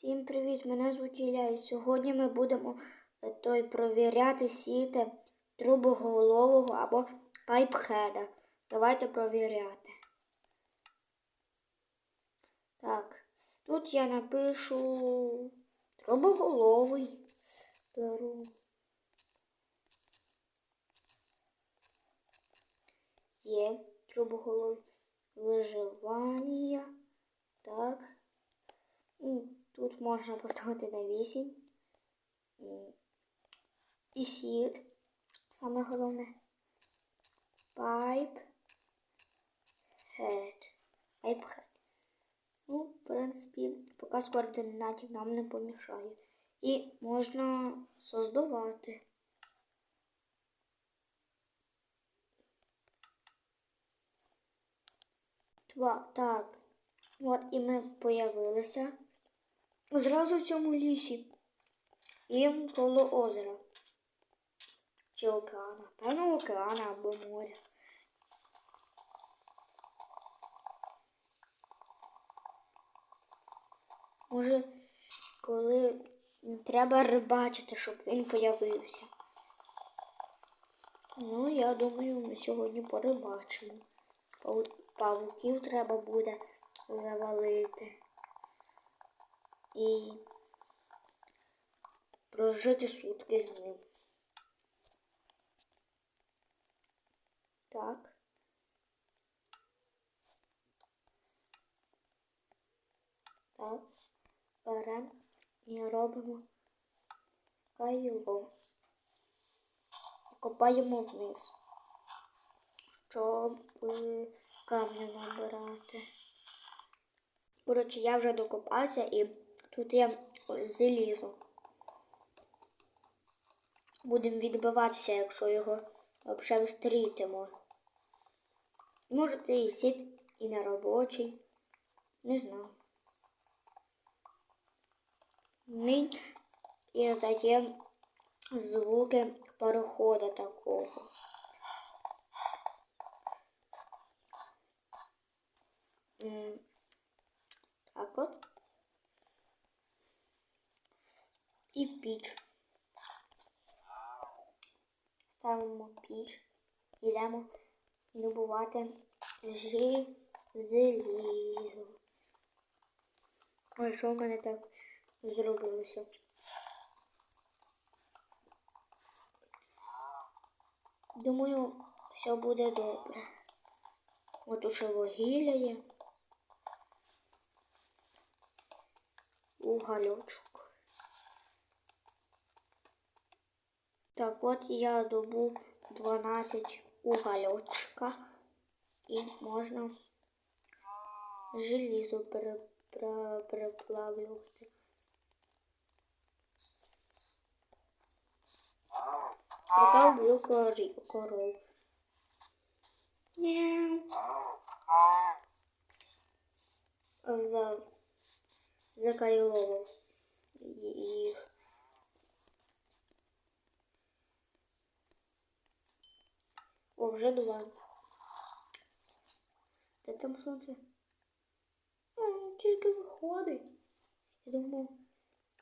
Всім привіт! Мене звуть Ілля, і сьогодні ми будемо е, той провіряти сіти трубоголового або пайпхеда. Давайте провіряти. Так, тут я напишу трубоголовий. Є трубоголовий виживання. Так. Тут можна поставити на 8. І сід. Саме головне. Pipe head. Pipe head. Ну, в принципі, показ координатів нам не помішає. І можна создавати. Два. Так. От і ми появилися зразу в цьому лісі. І коло озера. Чи океана. Певно, океана або моря. Може, коли треба рибачити, щоб він появився. Ну, я думаю, ми сьогодні порибачимо. Павуків треба буде завалити. І прожити сутки з ним. Так. Так. Беремо і робимо кайло. Копаємо вниз, щоб е, камня набирати. Коротше, я вже докопався і тут є залізо. Будемо відбиватися, якщо його взагалі встрітимо. Може це і сіт, і на робочий. Не знаю. Він і здає звуки парохода такого. Так от. І піч. Ставимо піч. Йдемо добувати желізо. Ой, що в мене так зробилося? Думаю, все буде добре. От уже вугілля є. Угольочок. Так, от я добув 12 угольочка і можна желізо пере- пра- переплавлювати. Пока вб'ю корі- коров. Мяу. За, закайловав їх. О, вже два. Де там сонце? Ну, тільки виходить. Я думав,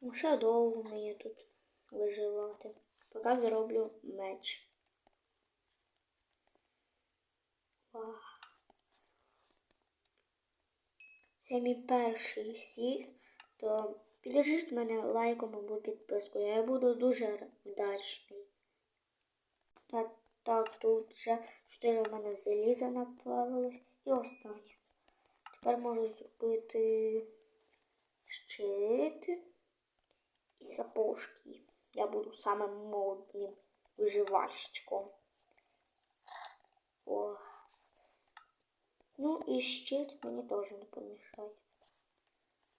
ну ще довго мені тут виживати. Поки зроблю меч. Це мій перший сік, то піддержіть мене лайком або підпискою. Я буду дуже вдячний. Так, так, тут вже 4 в мене заліза наплавилось і останнє. Тепер можу зробити щит і сапожки. Я буду самим модним виживальщиком. О. Ну і щит мені теж не помішає.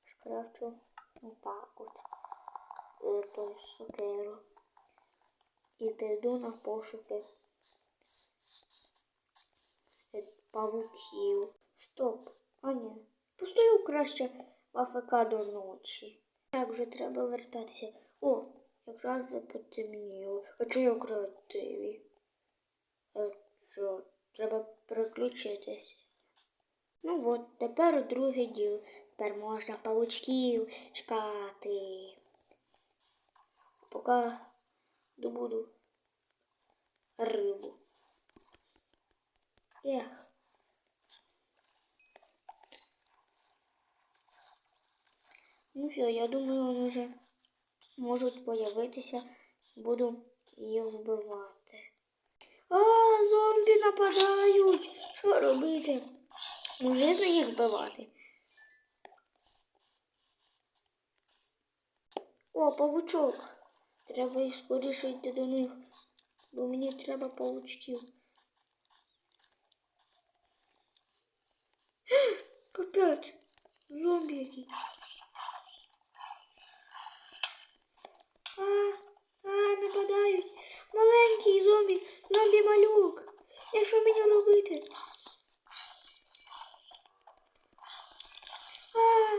Скрафчу отак от. Е, Той сокеру. І піду на пошуки павуків. Стоп. А ні. Постою краще в АФК до ночі. Так, вже треба вертатися. О, якраз запотемніло. А чи я креативі? А що, треба переключитись. Ну от, тепер друге діло. Тепер можна павучків чекати. Поки добуду рибу. Ех. Ну все, я думаю, вони вже можуть появитися. Буду їх вбивати. А, зомбі нападають. Що робити? Звісно, їх вбивати. О, павучок. Треба і скоріше йти до них, бо мені треба павучків. Капець, зомбі який. А, а, нападають. Маленький зомбі, зомбі малюк. І що мені робити? А,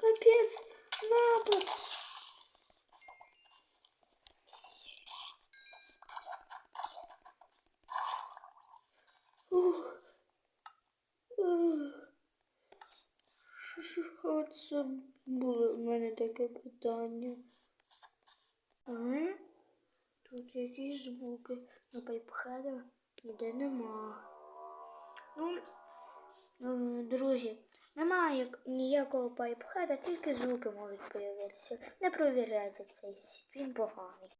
капець, напад. Ух. Ух. Що це було в мене таке питання? А? Тут якісь звуки. На пайпхеда ніде нема. Ну, е, друзі, немає ніякого пайпхеда, тільки звуки можуть появитися. Не провіряйте цей світ, він поганий.